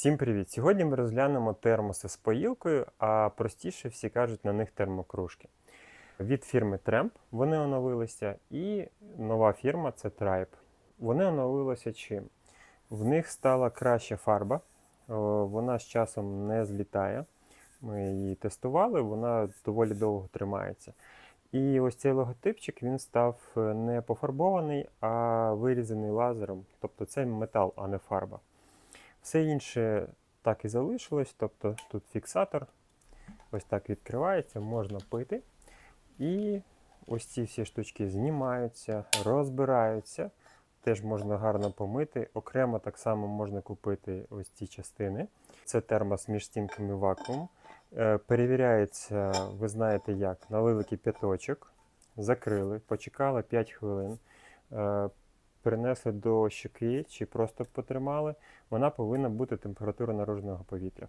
Всім привіт! Сьогодні ми розглянемо термоси з поїлкою, а простіше всі кажуть на них термокружки. Від фірми Tramp вони оновилися, і нова фірма це Tribe. Вони оновилися чим? В них стала краща фарба, вона з часом не злітає. Ми її тестували, вона доволі довго тримається. І ось цей логотипчик він став е, не пофарбований, а вирізаний лазером. Тобто це метал, а не фарба. Все інше так і залишилось, тобто тут фіксатор, ось так відкривається, можна пити. І ось ці всі штучки знімаються, розбираються. Теж можна гарно помити. Окремо так само можна купити ось ці частини. Це термос між стінками вакуум. Е, Перевіряється, ви знаєте як, налили кипяточок, закрили, почекали 5 хвилин, е, принесли до щоки чи просто потримали, вона повинна бути температура наружного повітря.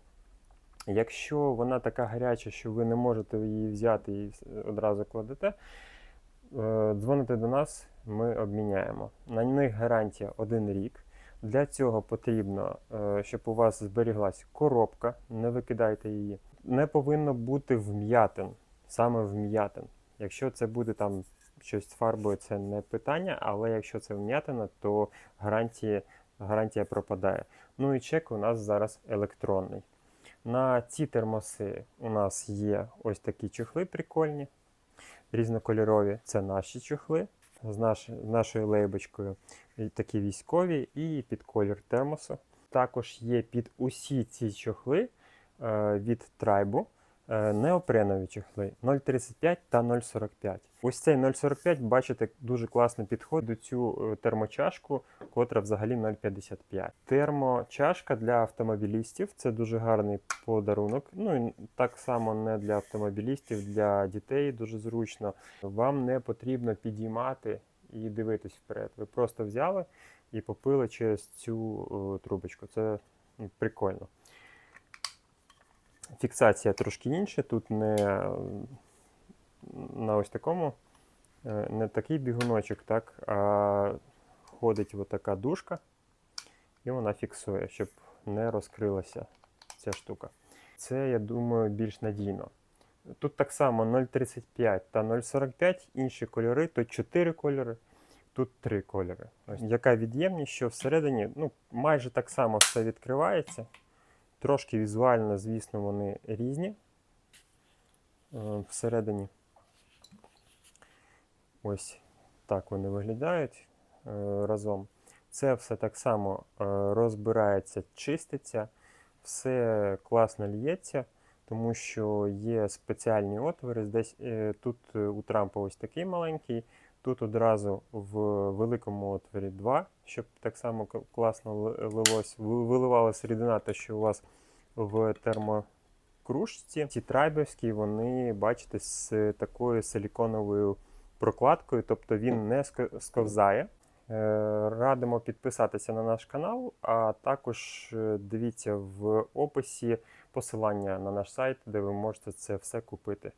Якщо вона така гаряча, що ви не можете її взяти і одразу кладете, е, дзвоните до нас, ми обміняємо. На них гарантія один рік. Для цього потрібно, е, щоб у вас зберіглась коробка, не викидайте її. Не повинно бути вм'ятин, саме вм'ятин. Якщо це буде там щось з фарбою, це не питання, але якщо це вм'ятина, то гарантія, гарантія пропадає. Ну і чек у нас зараз електронний. На ці термоси у нас є ось такі чохли прикольні, різнокольорові. Це наші чохли з, наш, нашою лейбочкою, такі військові, і під колір термосу. Також є під усі ці чохли е, від трайбу неопренові чохли 0,35 та 0,45. Ось цей 0,45, бачите, дуже класно підходить до цю е, термочашку, котра взагалі 0,55. Термочашка для автомобілістів це дуже гарний подарунок. Ну і так само не для автомобілістів, для дітей дуже зручно. Вам не потрібно підіймати і дивитись вперед. Ви просто взяли і попили через цю е, трубочку. Це прикольно. Фіксація трошки інша. Тут не на ось такому, е, не такий бігуночок, так, а ходить така дужка, і вона фіксує, щоб не розкрилася ця штука. Це, я думаю, більш надійно. Тут так само 0,35 та 0,45, інші кольори, тут 4 кольори, тут 3 кольори. Ось яка від'ємність, що всередині ну, майже так само все відкривається. Трошки візуально, звісно, вони різні е, всередині. Ось так вони виглядають е, разом. Це все так само е, розбирається, чиститься, все класно лється, тому що є спеціальні отвори. Десь тут у Трампа ось такий маленький, тут одразу в великому отворі два, щоб так само класно ли- лилось, ви- рідина, те, що у вас в термокружці. Ці трайбовські, вони, бачите, з такою силіконовою прокладкою, тобто він не сковзає. Е, Радимо підписатися на наш канал, а також е, дивіться в описі посилання на наш сайт, де ви можете це все купити.